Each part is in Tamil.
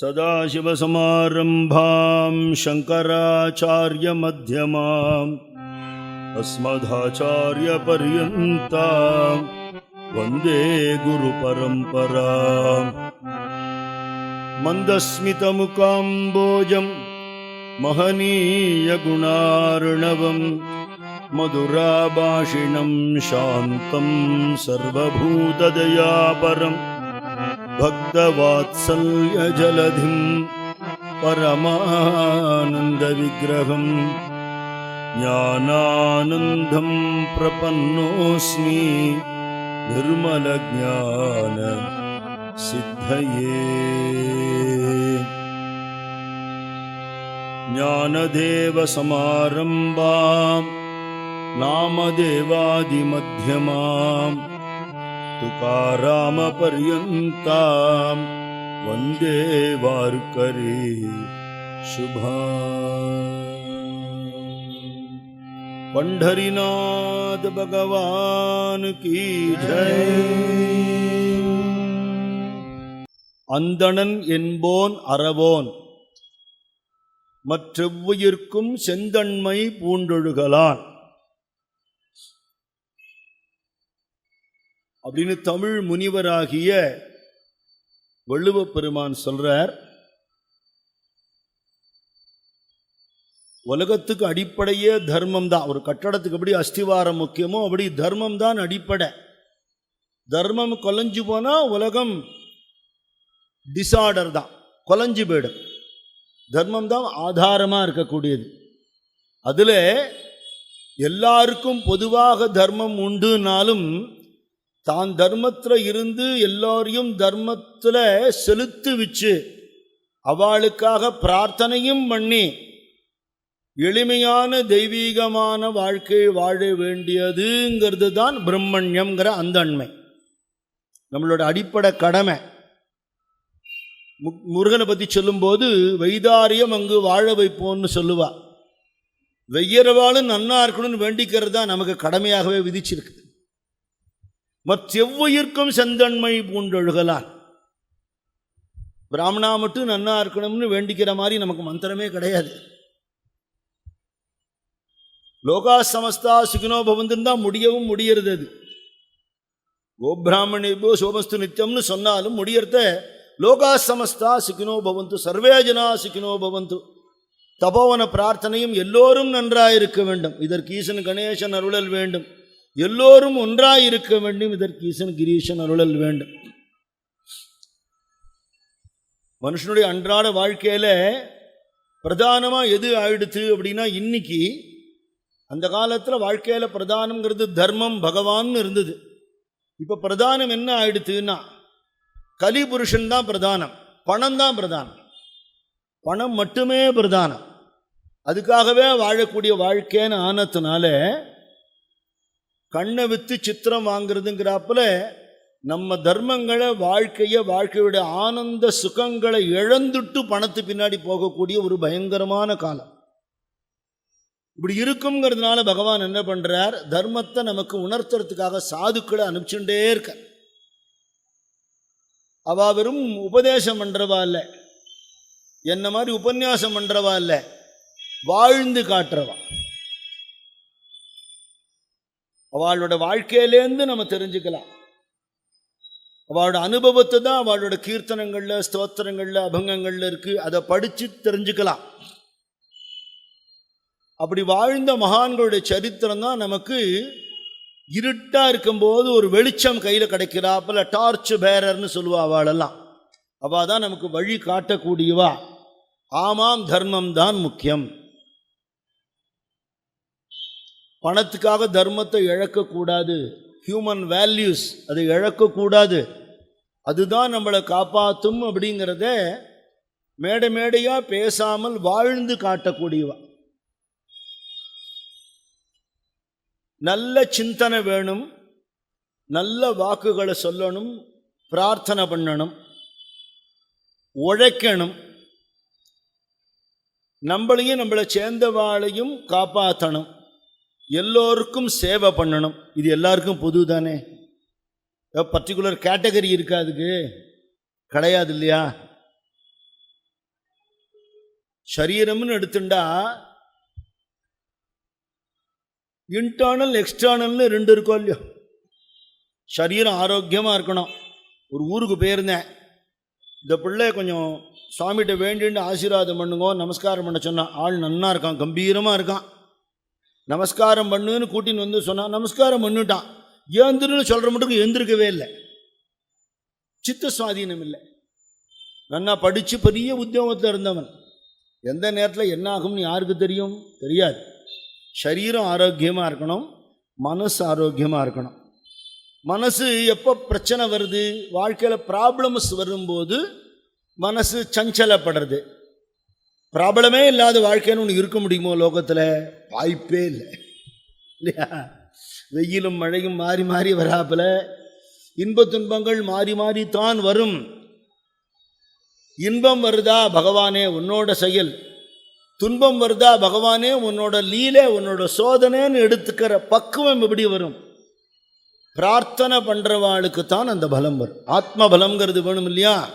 सदाशिवसमारम्भां शङ्कराचार्यमध्यमाम् अस्मदाचार्यपर्यन्तां वन्दे गुरुपरम्पराम्। मन्दस्मितमुकाम्बोजं महनीयगुणार्णवम् मधुराभाषिणं शान्तं सर्वभूतदयापरम् भक्तवात्सल्यजलधिं परमानन्दविग्रहम् ज्ञानानन्दं प्रपन्नोऽस्मि निर्मलज्ञान सिद्धये ज्ञानदेवसमारम्भाम् नामदेवादिमध्यमाम् तुकारामपर्यन्ताम् वन्दे वार्करी शुभा पंढरीनाथ भगवान की जय அந்தணன் என்போன் அறவோன் மற்றெவ்வுயிர்க்கும் செந்தன்மை பூண்டொழுகலான் அப்படின்னு தமிழ் முனிவராகிய வள்ளுவப் பெருமான் சொல்றார். உலகத்துக்கு அடிப்படையே தர்மம் தான் ஒரு கட்டடத்துக்கு எப்படி அஸ்திவாரம் முக்கியமோ அப்படி தர்மம் தான் அடிப்படை. தர்மம் கொலைஞ்சு போனால் உலகம் டிசார்டர் தான். கொலைஞ்சு போயிடும். தர்மம் தான் ஆதாரமாக இருக்கக்கூடியது. அதில் எல்லாருக்கும் பொதுவாக தர்மம் உண்டுனாலும் தான் தர்மத்தில் இருந்து எல்லோரையும் தர்மத்தில் செலுத்து வச்சு அவளுக்காக பிரார்த்தனையும் பண்ணி எளிமையான தெய்வீகமான வாழ்க்கை வாழ வேண்டியதுங்கிறது தான் பிரம்மண்யம்ங்கிற அந்த அண்மை. நம்மளோட அடிப்படை கடமை. மு- முருகனை பற்றி சொல்லும்போது வைதாரியம் அங்கு வாழ வைப்போம்னு சொல்லுவா. வெய்யறவாளும் நன்னா இருக்கணும்னு வேண்டிக்கிறது தான் நமக்கு கடமையாகவே விதிச்சிருக்கு மற்றெவ்வுயிர்க்கும் செந்தன்மை பூண்டொழுகலான். பிராமணா மட்டும் நன்னா இருக்கணும்னு வேண்டிக்கிற மாதிரி நமக்கு மந்திரமே கிடையாது. லோகா சமஸ்தா சுகினோ பவந்துன்னு தான் முடியவும் முடியறது அது. கோபிராமணிபோ சோமஸ்து நித்தியம்னு சொன்னாலும் முடியறத லோகா சமஸ்தா சுகினோ பவந்து சர்வே ஜனா சுகினோ பவந்து. தபோவன பிரார்த்தனையும் எல்லோரும் நன்றாயிருக்க வேண்டும். இதற்கு ஈசன் கணேசன் அருளல் வேண்டும். எல்லோரும் ஒன்றாயிருக்க வேண்டும். இதற்கு ஈசன் கிரீஷன் அருளல் வேண்டும். மனுஷனுடைய அன்றாட வாழ்க்கையில் பிரதானமாக எது ஆயிடுத்து அப்படின்னா இன்னைக்கு அந்த காலத்தில் வாழ்க்கையில் பிரதானம்ங்கிறது தர்மம் பகவான்னு இருந்தது. இப்போ பிரதானம் என்ன ஆயிடுத்துன்னா கலிபுருஷன் தான் பிரதானம் பணம் தான் பிரதானம். பணம் மட்டுமே பிரதானம். அதுக்காகவே வாழக்கூடிய வாழ்க்கைன்னு ஆனதுனால கண்ணை விற்று சித்திரம் வாங்குறதுங்கிறாப்புல நம்ம தர்மங்களை வாழ்க்கையை வாழ்க்கையோட ஆனந்த சுகங்களை இழந்துட்டு பணத்து பின்னாடி போகக்கூடிய ஒரு பயங்கரமான காலம். இப்படி இருக்குங்கிறதுனால பகவான் என்ன பண்ணுறார் தர்மத்தை நமக்கு உணர்த்துறதுக்காக சாதுக்களை அனுப்பிச்சுட்டே இருக்க அவா வெறும் உபதேசம் பண்றவா இல்லை. என்ன மாதிரி உபன்யாசம் பண்ணுறவா இல்லை. வாழ்ந்து காட்டுறவா. அவளோட வாழ்க்கையிலேருந்து நம்ம தெரிஞ்சுக்கலாம். அவளோட அனுபவத்தை தான் அவளோட கீர்த்தனங்கள்ல ஸ்தோத்திரங்கள்ல அபங்கங்கள்ல இருக்கு. அதை படிச்சு தெரிஞ்சுக்கலாம். அப்படி வாழ்ந்த மகான்களுடைய சரித்திரம் தான் நமக்கு இருட்டா இருக்கும்போது ஒரு வெளிச்சம் கையில கிடைக்கிறாப்புல டார்ச் பேரர்னு சொல்லுவா அவளெல்லாம். அவள் தான் நமக்கு வழி காட்டக்கூடியவா. ஆமாம் தர்மம் தான் முக்கியம். பணத்துக்காக தர்மத்தை இழக்கக்கூடாது. ஹியூமன் வேல்யூஸ் அதை இழக்கக்கூடாது. அதுதான் நம்மளை காப்பாற்றும் அப்படிங்கிறத மேடை மேடையாக பேசாமல் வாழ்ந்து காட்டக்கூடியவா. நல்ல சிந்தனை வேணும். நல்ல வாக்குகளை சொல்லணும். பிரார்த்தனை பண்ணணும். உழைக்கணும். நம்மளையும் நம்மளை சேர்ந்தவாளையும் காப்பாற்றணும் எல்லோருக்கும் சேவை பண்ணணும். இது எல்லாருக்கும் பொது தானே பர்டிகுலர் கேட்டகரி இருக்கா அதுக்கு? கிடையாது இல்லையா? சரீரம்னு எடுத்துண்டா இன்டர்னல் எக்ஸ்டர்னல்னு ரெண்டு இருக்கும் இல்லையோ? சரீரம் ஆரோக்கியமாக இருக்கணும். ஒரு ஊருக்கு போயிருந்தேன். இந்த பிள்ளை கொஞ்சம் சுவாமிகிட்ட வேண்டின்னு ஆசீர்வாதம் பண்ணுங்க நமஸ்காரம் பண்ண சொன்னான். ஆள் நன்னா இருக்கான் கம்பீரமாக இருக்கான். நமஸ்காரம் பண்ணுன்னு கூட்டின்னு வந்து சொன்னால் நமஸ்காரம் பண்ணிட்டான். ஏந்திருன்னு சொல்கிற மட்டும் எந்திருக்கவே இல்லை. சித்த சுவாதீனம் இல்லை. நன்னா படித்து பெரிய உத்தியோகத்தில் இருந்தவன். எந்த நேரத்தில் என்ன ஆகும்னு யாருக்கு தெரியும்? தெரியாது. சரீரம் ஆரோக்கியமாக இருக்கணும் மனசு ஆரோக்கியமாக இருக்கணும். மனசு எப்போ பிரச்சனை வருது? வாழ்க்கையில் ப்ராப்ளம்ஸ் வரும்போது மனசு சஞ்சலப்படுறது. ப்ராப்ளமே இல்லாத வாழ்க்கைன்னு ஒன்று இருக்க முடியுமோ லோகத்தில்? வாய்ப்பே இல்லை. இல்லையா? வெயிலும் மழையும் மாறி மாறி வராப்புல இன்பத் துன்பங்கள் மாறி மாறி தான் வரும். இன்பம் வருதா பகவானே உன்னோட செயல். துன்பம் வருதா பகவானே உன்னோட லீலை உன்னோட சோதனைன்னு எடுத்துக்கிற பக்குவம் எப்படி வரும்? பிரார்த்தனை பண்ணுறவாளுக்கு தான் அந்த பலம் வரும். ஆத்ம பலம்ங்கிறது வேணும் இல்லையா?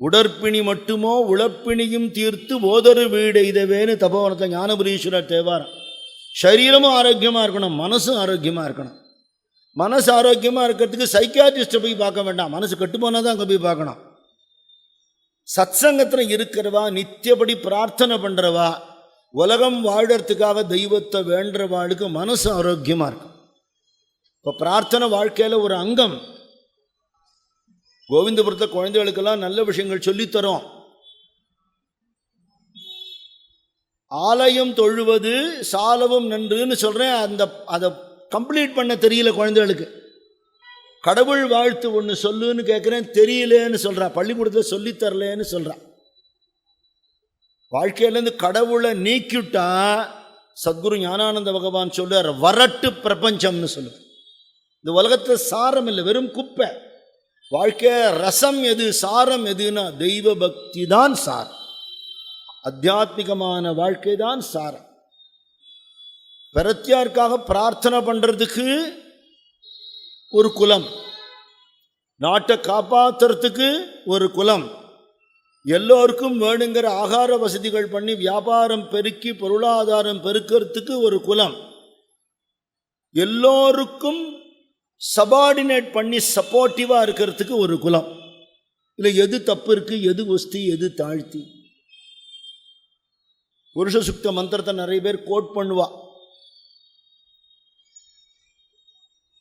உடற்பிணி மட்டுமோ உழப்பிணியும் தீர்த்து ஓதொரு வீடு இதவேன்னு தபோவனத்தை ஞானபுரீஸ்வரர் தேவாரம். சரீரமும் ஆரோக்கியமாக இருக்கணும் மனசும் ஆரோக்கியமாக இருக்கணும். மனசு ஆரோக்கியமாக இருக்கிறதுக்கு சைக்கியாட்ரிஸ்ட்டை போய் பார்க்க வேண்டாம். மனசு கெட்டு போனால் தான் அங்கே போய் பார்க்கணும். சத்சங்கத்தில் இருக்கிறவா நித்தியபடி பிரார்த்தனை பண்ணுறவா உலகம் வாழறதுக்காக தெய்வத்தை வேண்டுறவாளுக்கு மனசு ஆரோக்கியமாக இருக்கும். இப்போ பிரார்த்தனை வாழ்க்கையில் ஒரு அங்கம். கோவிந்தபுரத்தை குழந்தைகளுக்கெல்லாம் நல்ல விஷயங்கள் சொல்லித்தரோம். ஆலயம் தொழுவது சாலவும் நன்றுன்னு சொல்கிறேன் அந்த அதை கம்ப்ளீட் பண்ண தெரியல குழந்தைகளுக்கு. கடவுள் வாழ்த்து ஒன்று சொல்லுன்னு கேட்குறேன் தெரியலேன்னு சொல்கிறா பள்ளிக்கூடத்தில் சொல்லித்தரலேன்னு சொல்கிறா வாழ்க்கையிலேருந்து கடவுளை நீக்கிவிட்டா சத்குரு ஞானானந்த பகவான் சொல்லுவார் வரட்டு பிரபஞ்சம்னு சொல்லுவார் இந்த உலகத்தில் சாரம் இல்லை வெறும் குப்பை. வாழ்க்கை ரசம் எது சாரம் எதுன்னா தெய்வ பக்தி தான் சார் அத்தியாத்மிகமான வாழ்க்கை தான் சாரம். பிரத்தியாருக்காக பிரார்த்தனை பண்ணுறதுக்கு ஒரு குலம். நாட்டை காப்பாற்றுறதுக்கு ஒரு குலம். எல்லோருக்கும் வேணுங்கிற ஆகார வசதிகள் பண்ணி வியாபாரம் பெருக்கி பொருளாதாரம் பெருக்கிறதுக்கு ஒரு குலம். எல்லோருக்கும் சபார்டினேட் பண்ணி சப்போர்ட்டிவாக இருக்கிறதுக்கு ஒரு குலம். இல்லை எது தப்பு இருக்குது எது ஒஸ்தி எது தாழ்த்தி. புருஷ சுக்த மந்திரத்தை நிறைய பேர் கோட் பண்ணுவா.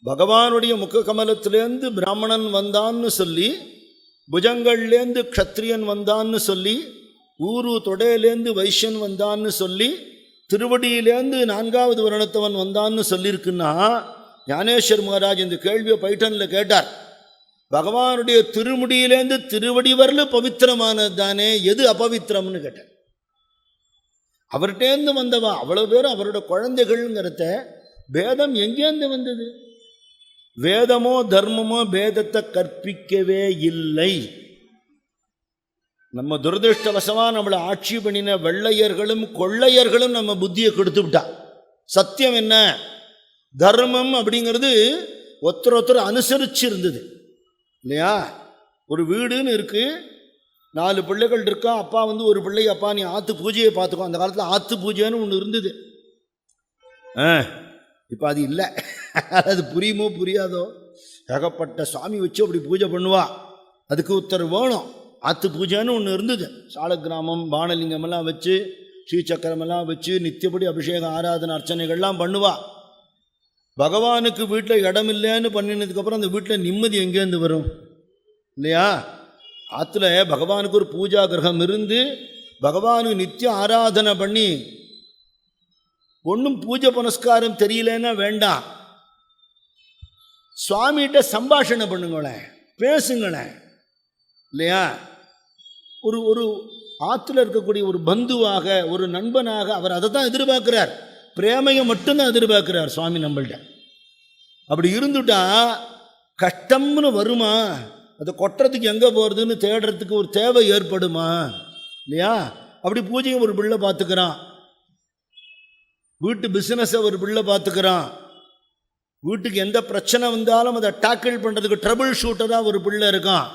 பகவானுடைய முக கமலத்திலேருந்து பிராமணன் வந்தான்னு சொல்லி புஜங்கள்லேருந்து க்ஷத்ரியன் வந்தான்னு சொல்லி ஊரு தொடையிலேருந்து வைஷ்யன் வந்தான்னு சொல்லி திருவடியிலேருந்து நான்காவது வருணத்தவன் வந்தான்னு சொல்லியிருக்குன்னா ஞானேஸ்வர் மகாராஜ் இந்த கேள்வியை பைட்டனில் கேட்டார். பகவானுடைய திருமுடியிலேருந்து திருவடி வரல பவித்திரமானது தானே எது அபவித்திரம்னு கேட்டார். அவர்கிட்டேருந்து வந்தவா அவ்வளோ பேரும் அவரோட குழந்தைகள்ங்கிறத பேதம் எங்கேருந்து வந்தது? வேதமோ தர்மமோ பேதத்தை கற்பிக்கவே இல்லை. நம்ம துரதிருஷ்டவசமாக நம்மளை ஆட்சி பண்ணின வெள்ளையர்களும் கொள்ளையர்களும் நம்ம புத்தியை கொடுத்து விட்டா. சத்தியம் என்ன? தர்மம் அப்படிங்கிறது ஒருத்தர் ஒருத்தர் அனுசரிச்சு இருந்தது இல்லையா? ஒரு வீடுன்னு இருக்குது நாலு பிள்ளைகள் இருக்கா அப்பா வந்து ஒரு பிள்ளை அப்பா நீ ஆற்று பூஜையை பார்த்துக்கோ. அந்த காலத்தில் ஆத்து பூஜைன்னு ஒன்று இருந்தது. ஆ இப்போ அது இல்லை. அது புரியுமோ புரியாதோ? ஏகப்பட்ட சாமி வச்சு அப்படி பூஜை பண்ணுவா. அதுக்கு ஒருத்தர் வேணும். ஆத்து பூஜைன்னு ஒன்று இருந்தது. சால கிராமம் வானலிங்கமெல்லாம் வச்சு ஸ்ரீசக்கரமெல்லாம் வச்சு நித்தியப்படி அபிஷேகம் ஆராதனை அர்ச்சனைகள்லாம் பண்ணுவாள் பகவானுக்கு வீட்டில் இடம் இல்லைன்னு பண்ணினதுக்கப்புறம் அந்த வீட்டில் நிம்மதி எங்கேருந்து வரும்? இல்லையா? ஆற்றுல பகவானுக்கு ஒரு பூஜா கிரகம் இருந்து பகவானுக்கு நித்திய ஆராதனை பண்ணி ஒன்றும் பூஜை புனஸ்காரம் தெரியலன்னா வேண்டாம். சுவாமிகிட்ட சம்பாஷணை பண்ணுங்களேன் பேசுங்களேன். இல்லையா? ஒரு ஒரு ஆற்றுல இருக்கக்கூடிய ஒரு பந்துவாக ஒரு நண்பனாக அவர் அதை தான் எதிர்பார்க்கிறார். பிரேமையை மட்டும்தான் எதிர்பார்க்கிறார் சுவாமி நம்மள்ட்ட. அப்படி இருந்துட்டா கஷ்டம்னு வருமா? அதை கொட்டுறதுக்கு எங்கே போகிறதுன்னு தேடுறதுக்கு ஒரு தேவை ஏற்படுமா? இல்லையா? அப்படி பூஜையை ஒரு பிள்ளை பார்த்துக்கிறான். வீட்டு பிஸ்னஸை ஒரு பிள்ளை பார்த்துக்கிறான். வீட்டுக்கு எந்த பிரச்சனை வந்தாலும் அதை டேக்கிள் பண்ணுறதுக்கு ட்ரபிள் ஷூட்டராக ஒரு பிள்ளை இருக்கான்.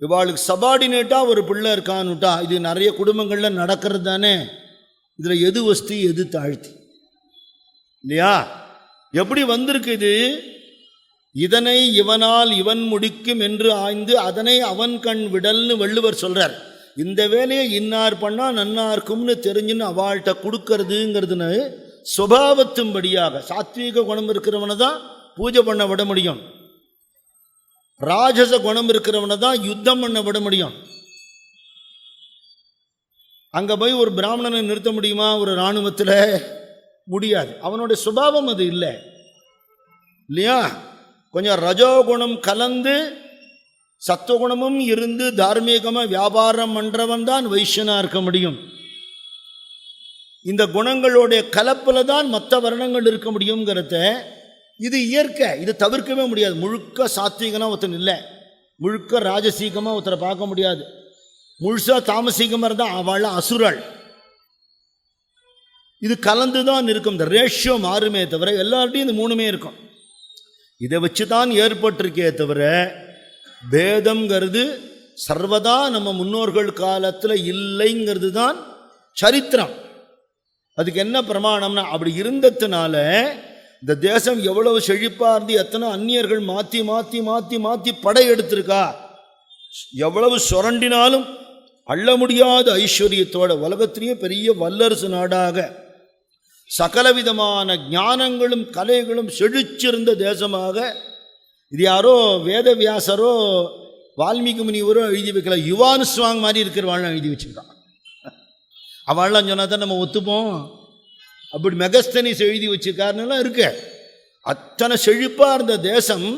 இவாளுக்கு சபார்டினேட்டாக ஒரு பிள்ளை இருக்கான்னுட்டா இது நிறைய குடும்பங்களில் நடக்கிறது தானே. இதில் எது வஸ்தி எது தாழ்த்தி? இல்லையா? எப்படி வந்திருக்கு இது? இதனை இவனால் இவன் முடிக்கும் என்று ஆய்ந்து அதனை அவன் கண் விடல்னு வள்ளுவர் சொல்றார். இந்த வேலையை இன்னார் பண்ணா நன்னா இருக்கும்னு தெரிஞ்சுன்னு அவள்கிட்ட கொடுக்கறதுங்கிறதுன்னு சுபாவத்தின்படியாக சாத்வீக குணம் இருக்கிறவனை தான் பூஜை பண்ண விட முடியும். ராஜச குணம் இருக்கிறவனை தான் யுத்தம் பண்ண விட முடியும். அங்கே போய் ஒரு பிராமணனை நிறுத்த முடியுமா ஒரு இராணுவத்தில்? முடியாது. அவனுடைய சுபாவம் அது இல்லை. இல்லையா? கொஞ்சம் ரஜோகுணம் கலந்து சத்துவகுணமும் இருந்து தார்மீகமாக வியாபாரம் பண்ணுறவன் தான் வைஷ்யனாக இருக்க முடியும். இந்த குணங்களுடைய கலப்பில் தான் மற்ற வர்ணங்கள் இருக்க முடியுங்கிறத இது இயற்கை. இது தவிர்க்கவே முடியாது. முழுக்க சாத்வீகனாக ஒருத்தன் இல்லை. முழுக்க ராஜசீகமாக ஒருத்தரை பார்க்க முடியாது. முழுசாக தாமசீகமாக இருந்தால் அவள் அசுராள். இது கலந்து தான் இருக்கும். இந்த ரேஷியோ மாறுமே தவிர எல்லார்ட்டையும் இந்த மூணுமே இருக்கும். இதை வச்சு தான் ஏற்பட்டிருக்கே தவிர பேதம்ங்கிறது சர்வதா நம்ம முன்னோர்கள் காலத்தில் இல்லைங்கிறது தான் சரித்திரம். அதுக்கு என்ன பிரமாணம்னா அப்படி இருந்ததுனால இந்த தேசம் எவ்வளவு செழிப்பாக இருந்து எத்தனை அந்நியர்கள் மாற்றி மாற்றி மாற்றி மாற்றி படை எடுத்திருக்கா? எவ்வளவு சுரண்டினாலும் அள்ள முடியாத ஐஸ்வர்யத்தோட உலகத்திலேயே பெரிய வல்லரசு நாடாக சகலவிதமான ஞானங்களும் கலைகளும் செழிச்சிருந்த தேசமாக இது யாரோ வேதவியாசரோ வால்மீகி முனிவரோ எழுதி வைக்கல. யுவான் சுவாங் மாதிரி இருக்கிறவாள் எழுதி வச்சுருக்கான் அவள்லாம் சொன்னால் தான் நம்ம ஒத்துப்போம். அப்படி மெகஸ்தனிஸ் எழுதி வச்சிருக்காருன்னெல்லாம் இருக்கு. அத்தனை செழிப்பாக இருந்த தேசம்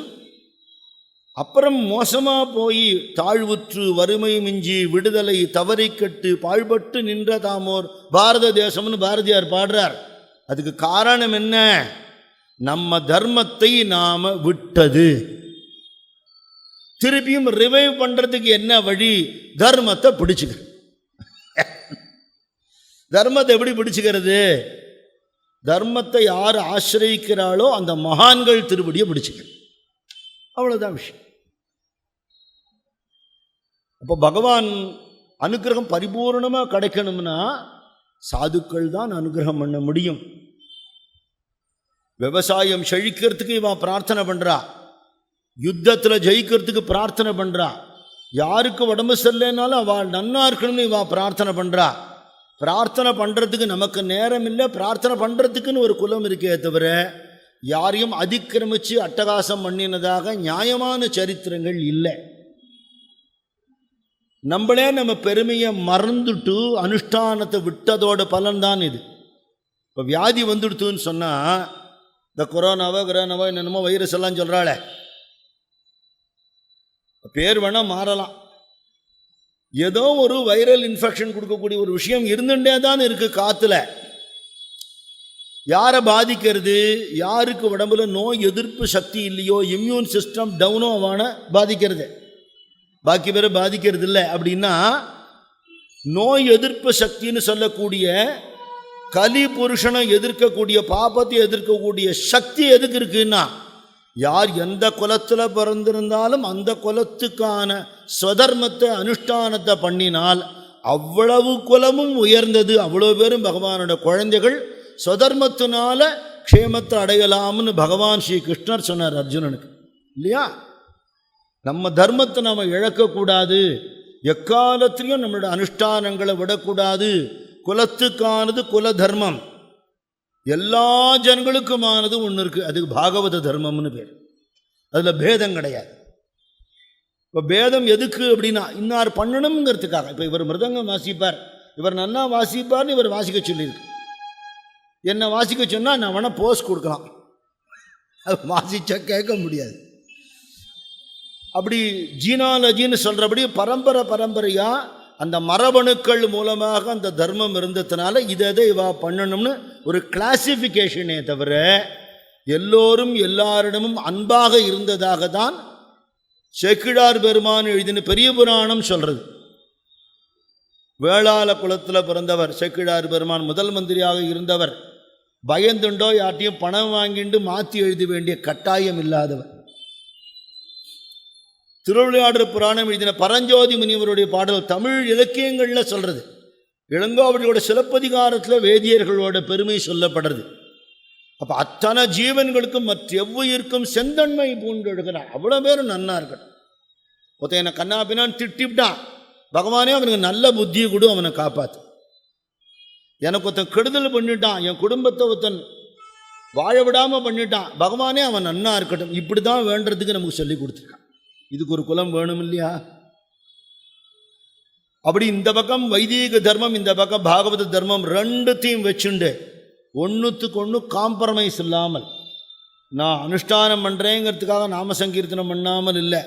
அப்புறம் மோசமாக போய் தாழ்வுற்று வறுமை மிஞ்சி விடுதலை தவறிக்கட்டு பாழ்பட்டு நின்ற தாமோர் பாரத தேசம்னு பாரதியார் பாடுறார். அதுக்கு காரணம் என்ன? நம்ம தர்மத்தை நாம் விட்டது. திருப்பியும் ரிவைவ் பண்ணுறதுக்கு என்ன வழி? தர்மத்தை பிடிச்சுக்க. தர்மத்தை எப்படி பிடிச்சிக்கிறது? தர்மத்தை யார் ஆசிரியிக்கிறாளோ அந்த மகான்கள் திருப்படியை பிடிச்சுக்க. அவ்வளோதான் விஷயம். அப்போ பகவான் அனுகிரகம் பரிபூர்ணமாக கிடைக்கணும்னா சாதுக்கள் தான் அனுகிரகம் பண்ண முடியும். விவசாயம் செழிக்கிறதுக்கு இவன் பிரார்த்தனை பண்ணுறா யுத்தத்தில் ஜெயிக்கிறதுக்கு பிரார்த்தனை பண்ணுறா யாருக்கு உடம்பு சரியில்லைனாலும் அவள் நன்னா இருக்கணும்னு இவன் பிரார்த்தனை பண்ணுறா பிரார்த்தனை பண்ணுறதுக்கு நமக்கு நேரம் இல்லை. பிரார்த்தனை பண்ணுறதுக்குன்னு ஒரு குலம் இருக்கே தவிர யாரையும் அதிக்கிரமித்து அட்டகாசம் பண்ணினதாக நியாயமான சரித்திரங்கள் இல்லை. நம்மளே நம்ம பெருமையை மறந்துட்டு அனுஷ்டானத்தை விட்டதோட பலன்தான் இது. இப்போ வியாதி வந்துடுத்துன்னு சொன்னால் இந்த கொரோனாவோ கொரோனாவோ என்னென்னமோ வைரஸ் எல்லாம் சொல்கிறாளே பேர் வேணால் மாறலாம். ஏதோ ஒரு வைரல் இன்ஃபெக்ஷன் கொடுக்கக்கூடிய ஒரு விஷயம் இருந்துட்டே தான் இருக்குது காற்றுல யாரை பாதிக்கிறது? யாருக்கு உடம்புல நோய் எதிர்ப்பு சக்தி இல்லையோ இம்யூன் சிஸ்டம் டவுனோ அவனை பாதிக்கிறது. பாக்கி பேரை பாதிக்கிறது இல்லை அப்படின்னா நோய் எதிர்ப்பு சக்தின்னு சொல்லக்கூடிய கலி புருஷனை எதிர்க்கக்கூடிய பாபத்தை எதிர்க்கக்கூடிய சக்தி எதுக்கு இருக்குன்னா யார் எந்த குலத்தில் பிறந்திருந்தாலும் அந்த குலத்துக்கான ஸ்வதர்மத்தை அனுஷ்டானத்தை பண்ணினால் அவ்வளவு குலமும் உயர்ந்தது. அவ்வளோ பேரும் பகவானோட குழந்தைகள் ஸ்வதர்மத்தினால க்ஷேமத்தை அடையலாம்னு பகவான் ஸ்ரீ கிருஷ்ணர் சொன்னார் அர்ஜுனனுக்கு. இல்லையா? நம்ம தர்மத்தை நம்ம இழக்கக்கூடாது. எக்காலத்திலையும் நம்மளோட அனுஷ்டானங்களை விடக்கூடாது. குலத்துக்கானது குல தர்மம். எல்லா ஜனங்களுக்குமானது ஒன்று இருக்குது அதுக்கு பாகவத தர்மம்னு பேர். அதில் பேதம் கிடையாது. இப்போ பேதம் எதுக்கு அப்படின்னா இன்னார் பண்ணணுங்கிறதுக்காக இப்போ இவர் மிருதங்கம் வாசிப்பார். இவர் நன்னா வாசிப்பார்னு இவர் வாசிக்க சொல்லியிருக்கு. என்னை வாசிக்க சொன்னால் நான் வேணால் போஸ் கொடுக்கலாம். அது வாசிச்சா கேட்க முடியாது. அப்படி ஜீனாலஜின்னு சொல்கிறபடி பரம்பரை பரம்பரையாக அந்த மரபணுக்கள் மூலமாக அந்த தர்மம் இருந்ததுனால இதை இதை இவா பண்ணணும்னு ஒரு கிளாசிஃபிகேஷனே தவிர எல்லோரும் எல்லாரிடமும் அன்பாக இருந்ததாக தான் செக்கிழார் பெருமான் எழுதின பெரிய புராணம் சொல்கிறது வேளாள குலத்தில் பிறந்தவர் செக்கிழார் பெருமான் முதல் மந்திரியாக இருந்தவர். பயந்துண்டோ யார்ட்டையும் பணம் வாங்கிட்டு மாற்றி எழுத வேண்டிய கட்டாயம் இல்லாதவர். திருவிளையாடல் புராணம் எழுதின பரஞ்சோதி முனிவருடைய பாடல் தமிழ் இலக்கியங்களில் சொல்கிறது இளங்கோவடியோட சிலப்பதிகாரத்தில் வேதியர்களோட பெருமை சொல்லப்படுறது. அப்போ அத்தனை ஜீவன்களுக்கும் மற்ற எவ்வுயிருக்கும் செந்தன்மை பூண்டெடுக்கிறான் அவ்வளோ பேரும் நன்னா இருக்கட்டும் ஒருத்தன் என்னை கண்ணா பின்னான்னு திட்டிவிட்டான் பகவானே அவனுக்கு நல்ல புத்தியை கொடு அவனை காப்பாற்று எனக்கு ஒருத்தன் கெடுதல் பண்ணிட்டான் என் குடும்பத்தை ஒருத்தன் வாழ விடாமல் பண்ணிட்டான் பகவானே அவன் நன்னா இருக்கட்டும். இப்படி தான் வேண்டுறதுக்கு நமக்கு சொல்லி கொடுத்துருக்கான். இதுக்கு ஒரு குலம் வேணும் இல்லையா அப்படி இந்த பக்கம் வைதீக தர்மம் இந்த பக்கம் பாகவத தர்மம் ரெண்டுத்தையும் வச்சுண்டு ஒன்றுத்துக்கு ஒன்று காம்ப்ரமைஸ் இல்லாமல் நான் அனுஷ்டானம் பண்ணுறேங்கிறதுக்காக நாம சங்கீர்த்தனம் பண்ணாமல் இல்லை.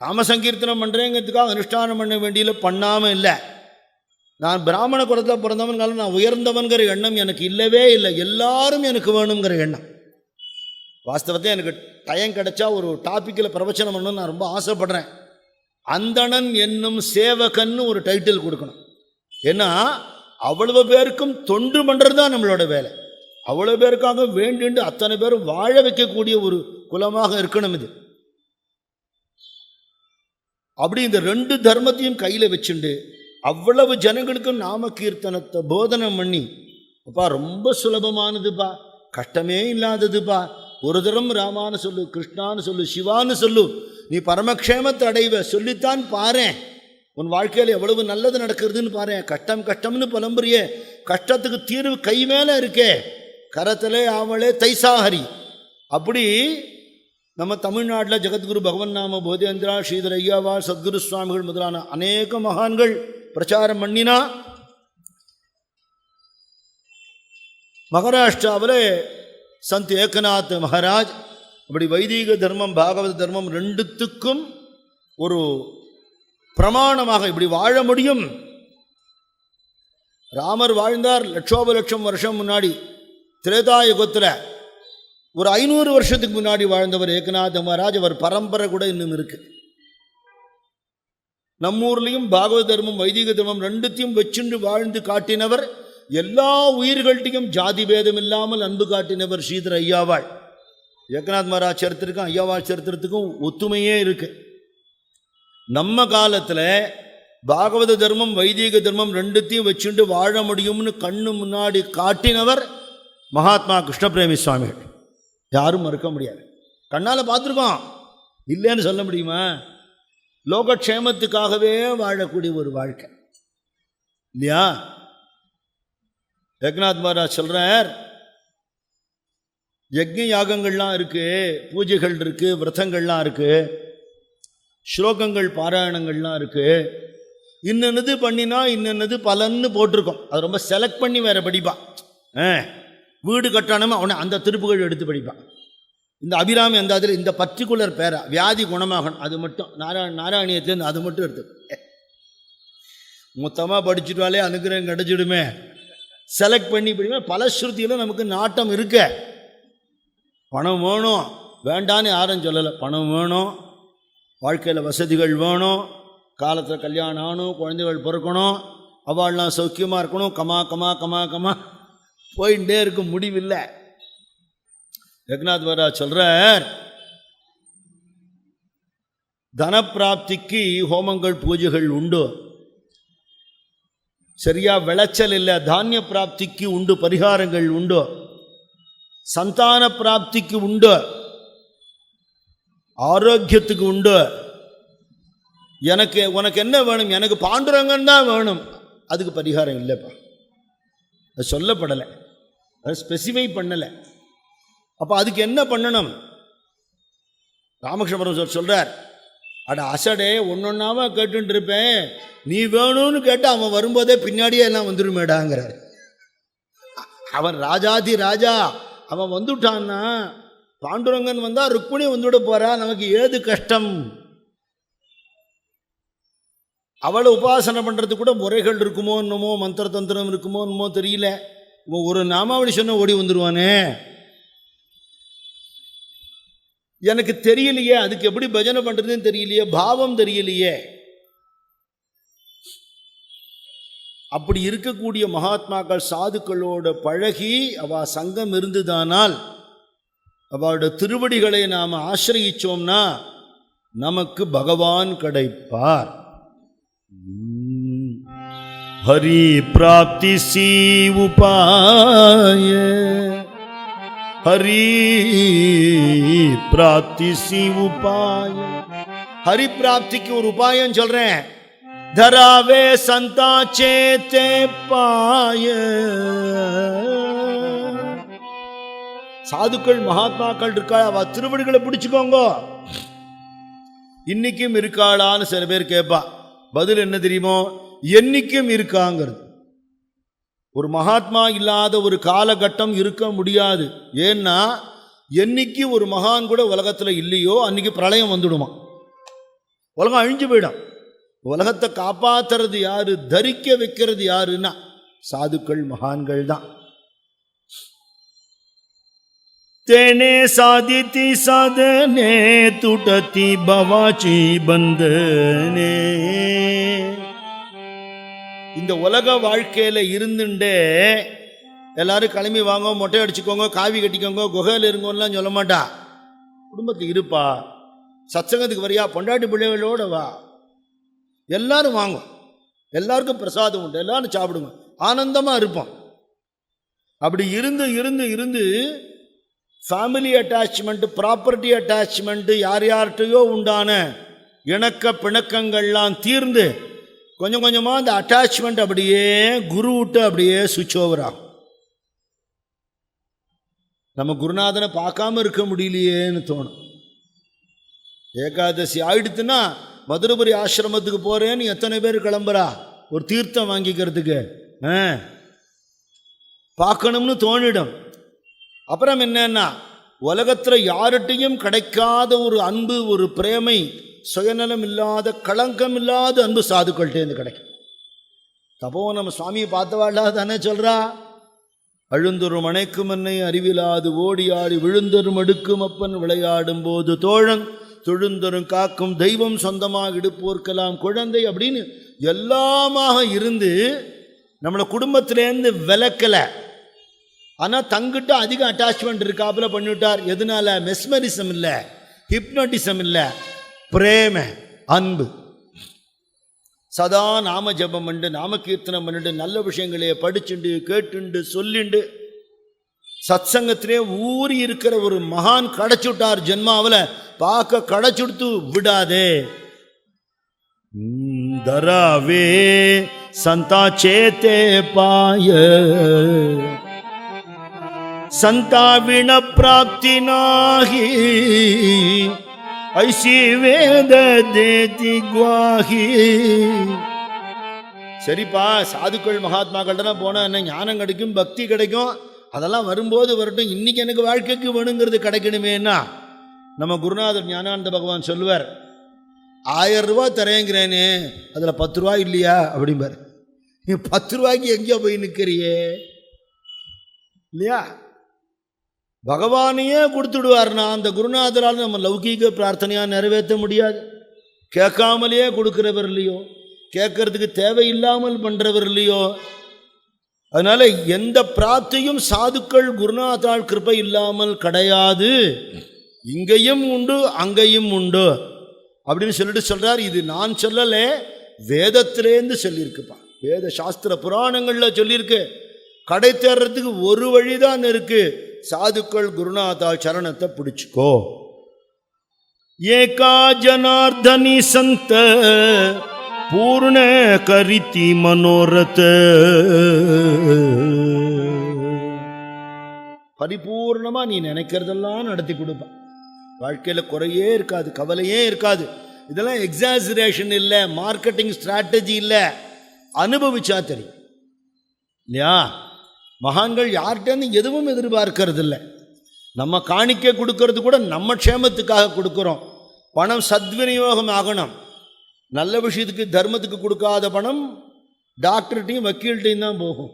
நாம சங்கீர்த்தனம் பண்ணுறேங்கிறதுக்காக அனுஷ்டானம் பண்ண வேண்டியில் பண்ணாமல் இல்லை. நான் பிராமண குலத்தில் பிறந்தவன்கால நான் உயர்ந்தவன்கிற எண்ணம் எனக்கு இல்லவே இல்லை. எல்லாரும் எனக்கு வேணுங்கிற எண்ணம். வாஸ்தவத்தை எனக்கு டைம் கிடைச்சா ஒரு டாப்பிக்கில் பிரவச்சனம் பண்ணணும்னு நான் ரொம்ப ஆசைப்படுறேன். அந்தணன் என்னும் சேவகன்னு ஒரு டைட்டில் கொடுக்கணும். ஏன்னா அவ்வளவு பேருக்கும் தொண்டு பண்ணுறது தான் நம்மளோட வேலை. அவ்வளோ பேருக்காக வேண்டிண்டு அத்தனை பேரும் வாழ வைக்கக்கூடிய ஒரு குலமாக இருக்கணும் இது. அப்படி இந்த ரெண்டு தர்மத்தையும் கையில் வச்சுண்டு அவ்வளவு ஜனங்களுக்கும் நாம கீர்த்தனத்தை போதனம் பண்ணி அப்பா ரொம்ப சுலபமானதுப்பா. கஷ்டமே இல்லாததுப்பா. ஒரு தரம் ராமான்னு சொல்லு கிருஷ்ணான்னு சொல்லு சிவான்னு சொல்லு நீ பரமக்ஷேமத்தை அடைவ சொல்லித்தான் பாரேன். உன் வாழ்க்கையில் எவ்வளவு நல்லது நடக்கிறதுன்னு பாரு கஷ்டம் கஷ்டம்னு புலம்புறிய. கஷ்டத்துக்கு தீர்வு கை மேலே இருக்கே. கரத்திலே ஆவலே தைசாஹரி. அப்படி நம்ம தமிழ்நாட்டில் ஜெகத்குரு பகவன் நாம போதேந்திரா ஸ்ரீதர் ஐயாவா சத்குரு சுவாமிகள் முதலான அநேக மகான்கள் பிரச்சாரம் பண்ணினா மகாராஷ்டிராவில் சந்த் ஏகநாத் மகாராஜ் அப்படி வைதீக தர்மம் பாகவத தர்மம் ரெண்டுத்துக்கும் ஒரு பிரமாணமாக இப்படி வாழ முடியும். ராமர் வாழ்ந்தார் லட்சோப லட்சம் வருஷம் முன்னாடி திரேதாயுகத்தில். ஒரு ஐநூறு வருஷத்துக்கு முன்னாடி வாழ்ந்தவர் ஏகநாத மகாராஜ் அவர் பரம்பரை கூட இன்னும் இருக்கு. நம்மூர்லேயும் பாகவத தர்மம் வைதிக தர்மம் ரெண்டுத்தையும் வச்சுண்டு வாழ்ந்து காட்டினவர் எல்லா உயிர்கள்ட்டையும் ஜாதி பேதம் இல்லாமல் அன்பு காட்டினவர் ஸ்ரீதர் ஐயாவாள். ஏகநாத் மகாராஜ் சரித்திரத்துக்கும் ஐயாவாள் சரித்திரத்துக்கும் ஒத்துமையே இருக்கு. நம்ம காலத்தில் பாகவத தர்மம் வைதீக தர்மம் ரெண்டுத்தையும் வச்சுண்டு வாழ முடியும்னு கண்ணு முன்னாடி காட்டினவர் மகாத்மா கிருஷ்ணபிரேமி சுவாமிகள். யாரும் மறுக்க முடியாது. கண்ணால் பார்த்துருக்கோம். இல்லைன்னு சொல்ல முடியுமா? லோகக்ஷேமத்துக்காகவே வாழக்கூடிய ஒரு வாழ்க்கை. இல்லையா? ஏக்நாத் மகாராஜ் சொல்கிறார் யஜ்ஞ யாகங்கள்லாம் இருக்குது பூஜைகள் இருக்குது விரதங்கள்லாம் இருக்குது ஸ்லோகங்கள் பாராயணங்கள்லாம் இருக்குது இன்னென்னது பண்ணினா இன்னென்னது பலன்னு போட்டிருக்கோம். அது ரொம்ப செலக்ட் பண்ணி வேற படிப்பான். ஆ வீடு கட்டணமா? அவனை அந்த திருப்புகள் எடுத்து படிப்பான். இந்த அபிராமி அந்த அதில் இந்த பர்டிகுலர் பேரா வியாதி குணமாகணும் அது மட்டும். நாராயண நாராயணியத்துலேருந்து அது மட்டும் எடுத்து. மொத்தமாக படிச்சுட்டாலே அனுகிரகம் கிடைச்சிடுமே. செலக்ட் பண்ணி படிப்போம் பல ஸ்ருதியில் நமக்கு நாட்டம் இருக்க. பணம் வேணும். வேண்டான்னு யாரும் சொல்லலை. பணம் வேணும். வாழ்க்கையில் வசதிகள் வேணும். காலத்தில் கல்யாணம் ஆகணும். குழந்தைகள் பிறக்கணும். அவள்லாம் சௌக்கியமாக இருக்கணும். கமா கமா கமா கமா. போயிட்டே இருக்க முடிவில்லை. ரகுநாத் வரா சொல்கிறார் தனப்பிராப்திக்கு ஹோமங்கள் பூஜைகள் உண்டு. சரியா விளைச்சல் இல்லை தானிய பிராப்திக்கு உண்டு பரிகாரங்கள் உண்டு. சந்தான பிராப்திக்கு உண்டு. ஆரோக்கியத்துக்கு உண்டு. எனக்கு உனக்கு என்ன வேணும்? எனக்கு பாண்டுரங்கன் தான் வேணும். அதுக்கு பரிகாரம் இல்லைப்பா. அது சொல்லப்படலை. அது ஸ்பெசிஃபை பண்ணலை. அப்போ அதுக்கு என்ன பண்ணணும்? ராமகிருஷ்ணபுரம் சார் சொல்கிறார் அட அசடே ஒன்றொன்னாவா கேட்டுட்டு இருப்பேன் நீ வேணும்னு கேட்டு அவன் வரும்போதே பின்னாடியே எல்லாம் வந்துருமேடாங்கிறார். அவன் ராஜாதி ராஜா அவன் வந்துட்டான்னா பாண்டுரங்கன் வந்தால் ருக்மிணி வந்துவிட போறா நமக்கு ஏது கஷ்டம்? அவளை உபாசனை பண்ணுறது கூட முறைகள் இருக்குமோ என்னமோ மந்திர தந்திரம் இருக்குமோ என்னமோ தெரியல. இவன் ஒரு நாமாவளி சொன்ன ஓடி வந்துடுவானே எனக்கு தெரியலையே அதுக்கு எப்படி பஜனை பண்ணுறதுன்னு தெரியலையே பாவம் தெரியலையே. அப்படி இருக்கக்கூடிய மகாத்மாக்கள் சாதுக்களோட பழகி அவ சங்கம் இருந்துதானால் அவளோட திருவடிகளை நாம் ஆசிரயிச்சோம்னா நமக்கு பகவான் கிடைப்பார். ஹரி பிராப்தி சி உபாய. ஹரி பிராப்தி சி உபாயம். ஹரி பிராப்திக்கு ஒரு உபாயம் சொல்றேன். தராவே சந்தா சேத்தே பாய சாதுக்கள் மகாத்மாக்கள் இருக்கா அவ திருவடிகளை பிடிச்சுக்கோங்க. இன்னைக்கும் இருக்காளான்னு சில பேர் கேட்பா. பதில் என்ன தெரியுமோ? என்னைக்கும் இருக்காங்கிறது. ஒரு மகாத்மா இல்லாத ஒரு காலகட்டம் இருக்க முடியாது. ஏன்னா என்னைக்கு ஒரு மகான் கூட உலகத்தில் இல்லையோ அன்னைக்கு பிரளயம் வந்துடுமா? உலகம் அழிஞ்சு போயிடும். உலகத்தை காப்பாற்றுறது யாரு? தரிக்க வைக்கிறது யாருன்னா சாதுக்கள் மகான்கள் தான். તેણે સાધિતી சாதனே துடத்தி ભવાચી બંધને இந்த உலக வாழ்க்கையில இருந்துட்டே எல்லாரும் கிளம்பி வாங்க மொட்டை அடிச்சுக்கோங்க காவி கட்டிக்கோங்க குகையில் இருங்கோலாம் சொல்ல மாட்டா. குடும்பத்தில் இருப்பா. சத்சங்கத்துக்கு வரியா பொண்டாட்டி பிள்ளைகளோட வா. எல்லாரும் வாங்க. எல்லாருக்கும் பிரசாதம் உண்டு. எல்லாரும் சாப்பிடுங்க. ஆனந்தமாக இருப்போம். அப்படி இருந்து இருந்து இருந்து ஃபேமிலி அட்டாச்மெண்ட் ப்ராப்பர்ட்டி அட்டாச்மெண்ட்டு யார் யார்கிட்டயோ உண்டான இணக்க பிணக்கங்கள்லாம் தீர்ந்து கொஞ்சம் கொஞ்சமாக அந்த அட்டாச்மெண்ட் அப்படியே குரு விட்டு அப்படியே சுவிட்ச் ஓவர் ஆகும். நம்ம குருநாதனை பார்க்காம இருக்க முடியலையேன்னு தோணும். ஏகாதசி ஆயிடுத்துன்னா மதுரபுரி ஆசிரமத்துக்கு போகிறேன்னு எத்தனை பேர் கிளம்புறா? ஒரு தீர்த்தம் வாங்கிக்கிறதுக்கு ஆ? பார்க்கணும்னு தோணிடும். அப்புறம் என்னன்னா உலகத்தில் யார்கிட்டையும் கிடைக்காத ஒரு அன்பு ஒரு பிரேமை சுயநலம் இல்லாத களங்கம் இல்லாத அன்பு சாதுக்கள்கிட்டேருந்து கிடைக்கும். தப்போ நம்ம சுவாமியை பார்த்தவாடா தானே சொல்கிறா அழுந்தொரு மனைக்கும் என்னை அறிவிலாது ஓடி ஆடி விழுந்தொரும் அடுக்கும் அப்பன் விளையாடும் போது தோழன் தொழுந்தொரும் காக்கும் தெய்வம் சொந்தமாக இடுப்போர்க்கலாம் குழந்தை அப்படின்னு எல்லாமாக இருந்து நம்மளை குடும்பத்திலேருந்து விளக்கலை ஆனால் தங்கிட்ட அதிக அட்டாச்மெண்ட் இருக்காப்புல பண்ணிவிட்டார். எதனால? மெஸ்மரிசம் இல்லை ஹிப்னோட்டிசம் இல்லை பிரேம அன்பு. சதா நாம ஜபம் உண்டு நாம கீர்த்தனம் பண்ணிட்டு நல்ல விஷயங்களையே படிச்சுண்டு கேட்டுண்டு சொல்லிண்டு. சத்சங்கத்திலே ஊறி இருக்கிற ஒரு மகான் கடைச்சுட்டார் ஜென்மாவில் பார்க்க கடைச்சுடுத்து விடாதே. தராவே சந்தா சேத்தே பாய. சந்தா பிராப்தி நாகி. ऐसी वेद देती ग्वाही சரிப்பா சாதுக்கள் மகாத்மாக்கள்டெல்லாம் போனால் என்ன ஞானம் கிடைக்கும் பக்தி கிடைக்கும். அதெல்லாம் வரும்போது வரட்டும். இன்னைக்கு எனக்கு வாழ்க்கைக்கு வேணுங்கிறது கிடைக்கணுமேனா நம்ம குருநாதர் ஞானானந்த பகவான் சொல்லுவார் ஆயிரம் ரூபா தரேங்கிறேனே அதில் பத்து ரூபா இல்லையா? அப்படிம்பார். நீ பத்து ரூபாய்க்கு எங்கேயோ போய் நிற்கிறியே இல்லையா? பகவானையே கொடுத்துடுவார்னா அந்த குருநாதரால் நம்ம லௌகீக பிரார்த்தனையாக நிறைவேற்ற முடியாது. கேட்காமலேயே கொடுக்குறவர் இல்லையோ கேட்கறதுக்கு தேவையில்லாமல் பண்ணுறவர் இல்லையோ அதனால் எந்த பிரார்த்தையும் சாதுக்கள் குருநாதால் கிருப்பை இல்லாமல் கிடையாது. இங்கேயும் உண்டு அங்கேயும் உண்டு. அப்படின்னு சொல்லிட்டு சொல்கிறார் இது நான் சொல்லலை வேதத்திலேருந்து சொல்லியிருக்குப்பா. வேத சாஸ்திர புராணங்களில் சொல்லியிருக்கு. கடை தேர்றதுக்கு ஒரு வழிதான் இருக்குது சாதுக்கள் குருநாதா சரணத்தை பிடிச்சுக்கோ. ஏகா ஜனார்தனி சந்த பூர்ண கரித்தி மனோரத. பரிபூர்ணமா நீ நினைக்கிறதெல்லாம் நடத்தி கொடுப்பான் வாழ்க்கையில குறையே இருக்காது கவலையே இருக்காது. இதெல்லாம் எக்ஸாசரேஷன் இல்லை மார்க்கெட்டிங் ஸ்ட்ராட்டஜி இல்லை. அனுபவிச்சா தெரியும். இல்லையா? மகான்கள் யார்கிட்டேருந்து எதுவும் எதிர்பார்க்கறது இல்லை நம்ம காணிக்க கொடுக்கறது கூட நம்ம க்ஷேமத்துக்காக கொடுக்குறோம். பணம் சத்விநியோகம் ஆகணும். நல்ல விஷயத்துக்கு தர்மத்துக்கு கொடுக்காத பணம் டாக்டர்கிட்டையும் வக்கீல்கிட்டையும் தான் போகும்.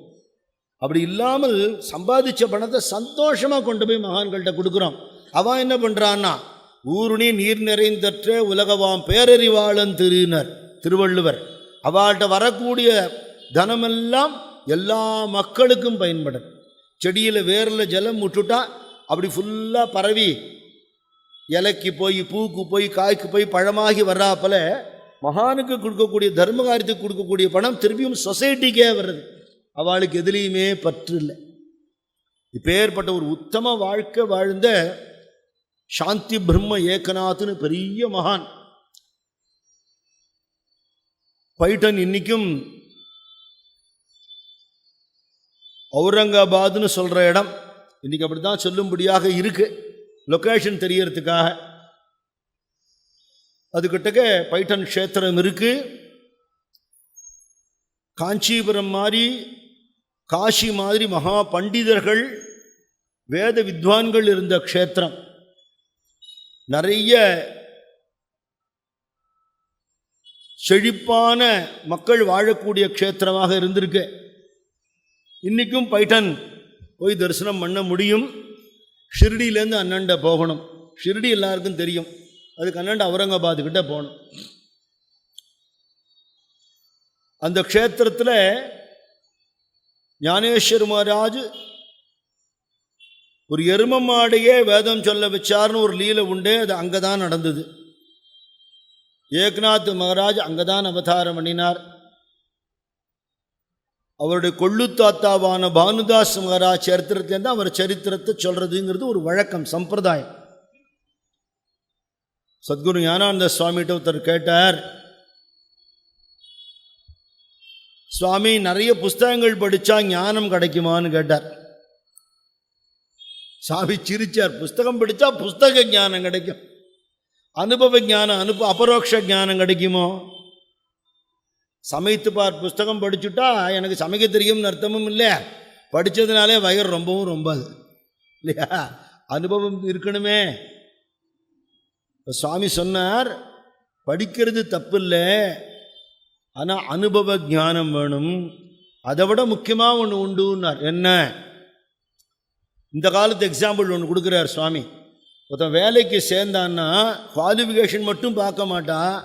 அப்படி இல்லாமல் சம்பாதிச்ச பணத்தை சந்தோஷமாக கொண்டு போய் மகான்கள்கிட்ட கொடுக்குறோம். அவன் என்ன பண்ணுறான்னா ஊருணி நீர் நிறைந்தற்ற உலகவாம் பேரறிவாளன் திருனர் திருவள்ளுவர். அவள்கிட்ட வரக்கூடிய தனமெல்லாம் எல்லா மக்களுக்கும் பயன்படும். செடியில் வேரில் ஜலம் விட்டுட்டா அப்படி ஃபுல்லாக பரவி இலைக்கு போய் பூக்கு போய் காய்க்கு போய் பழமாகி வர்றாப்பல மகானுக்கு கொடுக்கக்கூடிய தர்ம காரியத்துக்கு கொடுக்கக்கூடிய பணம் திரும்பியும் சொசைட்டிக்கே வர்றது. அவளுக்கு எதுலேயுமே பற்று இல்லை. இப்பேற்பட்ட ஒரு உத்தம வாழ்க்கை வாழ்ந்த சாந்தி பிரம்ம ஏகநாத்னு பெரிய மகான். பைட்டன் இன்னைக்கும் அவுரங்காபாத்னு சொல்கிற இடம் இன்னைக்கு அப்படி தான் சொல்லும்படியாக இருக்கு. லொக்கேஷன் தெரியறதுக்காக. அதுக்கிட்டக்க பைட்டன் க்ஷேத்திரம் இருக்குது காஞ்சிபுரம் மாதிரி காஷி மாதிரி மகா பண்டிதர்கள் வேத வித்வான்கள் இருந்த க்ஷேத்திரம். நிறைய செழிப்பான மக்கள் வாழக்கூடிய க்ஷேத்திரமாக இருந்திருக்கு. இன்றைக்கும் பைட்டன் போய் தரிசனம் பண்ண முடியும். ஷிர்டியிலேருந்து அண்ணண்ட போகணும். ஷிர்டி எல்லாருக்கும் தெரியும். அதுக்கு அண்ணண்ட அவுரங்காபாத் கிட்ட போகணும். அந்த க்ஷேத்திரத்தில் ஞானேஸ்வர் மகாராஜ் ஒரு எரும மாடையே வேதம் சொல்ல வச்சார்னு ஒரு லீலை உண்டு. அது அங்கே தான் நடந்தது. ஏக்நாத் மகாராஜ் அங்கே தான் அவதாரம் பண்ணினார். அவருடைய கொள்ளுத்தாத்தாவான பானுதாஸ் மகாராஜ் சரித்திரத்திலேருந்து அவர் சரித்திரத்தை சொல்கிறதுங்கிறது ஒரு வழக்கம் சம்பிரதாயம். சத்குரு ஞானானந்த சுவாமிகிட்ட ஒருத்தர் கேட்டார் சுவாமி நிறைய புஸ்தகங்கள் படித்தா ஞானம் கிடைக்குமான்னு கேட்டார். சாமி சிரிச்சார் புஸ்தகம் படித்தா புஸ்தக ஞானம் கிடைக்கும். அனுபவ ஞானம் அனுப அபரோக்ஷ ஞானம் கிடைக்குமோ? சமைத்து பார் புஸ்தகம் படிச்சுட்டா எனக்கு சமைக்க தெரியும்னு அர்த்தமும் இல்லை. படித்ததுனாலே வயிறு ரொம்பவும் ரொம்ப அது இல்லையா? அனுபவம் இருக்கணுமே. சுவாமி சொன்னார் படிக்கிறது தப்பு இல்லை ஆனால் அனுபவ ஞானம் வேணும். அதை விட முக்கியமாக ஒன்று உண்டுன்னார். என்ன? இந்த காலத்து எக்ஸாம்பிள் ஒன்று கொடுக்குறார் சுவாமி. ஒருத்தன் வேலைக்கு சேர்ந்தான்னா குவாலிஃபிகேஷன் மட்டும் பார்க்க மாட்டான்.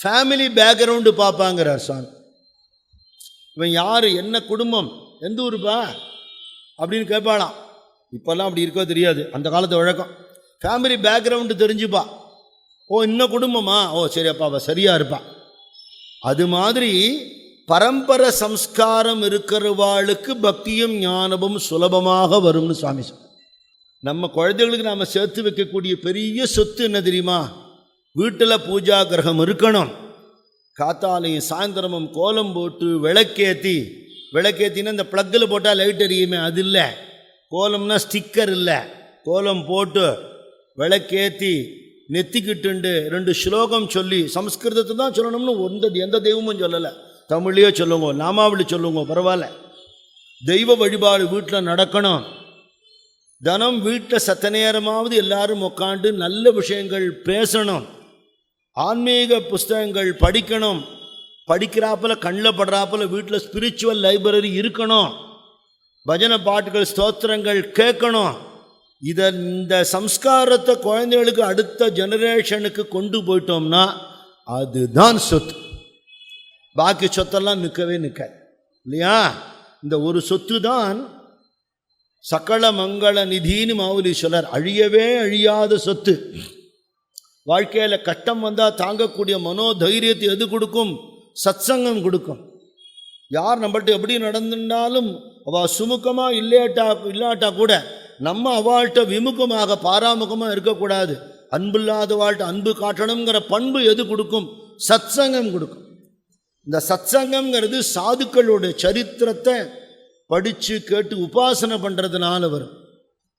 ஃபேமிலி பேக்ரவுண்டு பார்ப்பாங்கிறார் சாமி. இவன் யார்? என்ன குடும்பம்? எந்த ஊருப்பா? அப்படின்னு கேட்பாளாம். இப்போல்லாம் அப்படி இருக்கோ தெரியாது. அந்த காலத்து வழக்கம். Family background தெரிஞ்சுப்பா. ஓ இன்னும் குடும்பமா? ஓ சரி அப்பா அவள் சரியாக இருப்பா. அது மாதிரி பரம்பரை சம்ஸ்காரம் இருக்கிறவாளுக்கு பக்தியும் ஞானமும் சுலபமாக வரும்னு சுவாமி சொன்னார். நம்ம குழந்தைகளுக்கு நாம் சேர்த்து வைக்கக்கூடிய பெரிய சொத்து என்ன தெரியுமா? வீட்டில் பூஜா கிரகம் இருக்கணும். காத்தாலையும் சாயந்தரமும் கோலம் போட்டு விளக்கேற்றி விளக்கேற்றினா இந்த ப்ளக்கில் போட்டால் லைட் எரியுமே அது இல்லை. கோலம்னா ஸ்டிக்கர் இல்லை. கோலம் போட்டு விளக்கேற்றி நெத்திக்கிட்டுண்டு ரெண்டு ஸ்லோகம் சொல்லி சம்ஸ்கிருதத்தை தான் சொல்லணும்னு எந்த எந்த தெய்வமும் சொல்லலை. தமிழ்லேயே சொல்லுங்க நாமாவளி சொல்லுங்க பரவாயில்ல. தெய்வ வழிபாடு வீட்டில் நடக்கணும். தினம் வீட்டில் சத்த நேரமாவது எல்லாரும் உக்காண்டு நல்ல விஷயங்கள் பேசணும். ஆன்மீக புஸ்தகங்கள் படிக்கணும். படிக்கிறாப்பில் கண்ணில் படுறாப்பில் வீட்டில் ஸ்பிரிச்சுவல் லைப்ரரி இருக்கணும். பஜனை பாட்டுகள் ஸ்தோத்திரங்கள் கேட்கணும். இதை இந்த சம்ஸ்காரத்தை குழந்தைகளுக்கு அடுத்த ஜெனரேஷனுக்கு கொண்டு போயிட்டோம்னா அதுதான் சொத்து. பாக்கி சொத்தெல்லாம் நிற்கவே நிற்காது இல்லையா? இந்த ஒரு சொத்து தான் சகல மங்கள நிதின்னு மாவுலி சொல்லார். அழியவே அழியாத சொத்து. வாழ்க்கையில் கட்டம் வந்தால் தாங்கக்கூடிய மனோதைரியத்தை எது கொடுக்கும்? சத்சங்கம் கொடுக்கும். யார் நம்மள்ட்ட எப்படி நடந்துட்டாலும் அவள் சுமுகமாக இல்லையாட்டா இல்லாட்டா கூட நம்ம அவள்கிட்ட விமுகமாக பாராமுகமாக இருக்கக்கூடாது. அன்பில்லாத வாழ்கிட்ட அன்பு காட்டணுங்கிற பண்பு எது கொடுக்கும்? சத்சங்கம் கொடுக்கும். இந்த சத்சங்கம்ங்கிறது சாதுக்களுடைய சரித்திரத்தை படித்து கேட்டு உபாசனை பண்ணுறதுனால வரும்.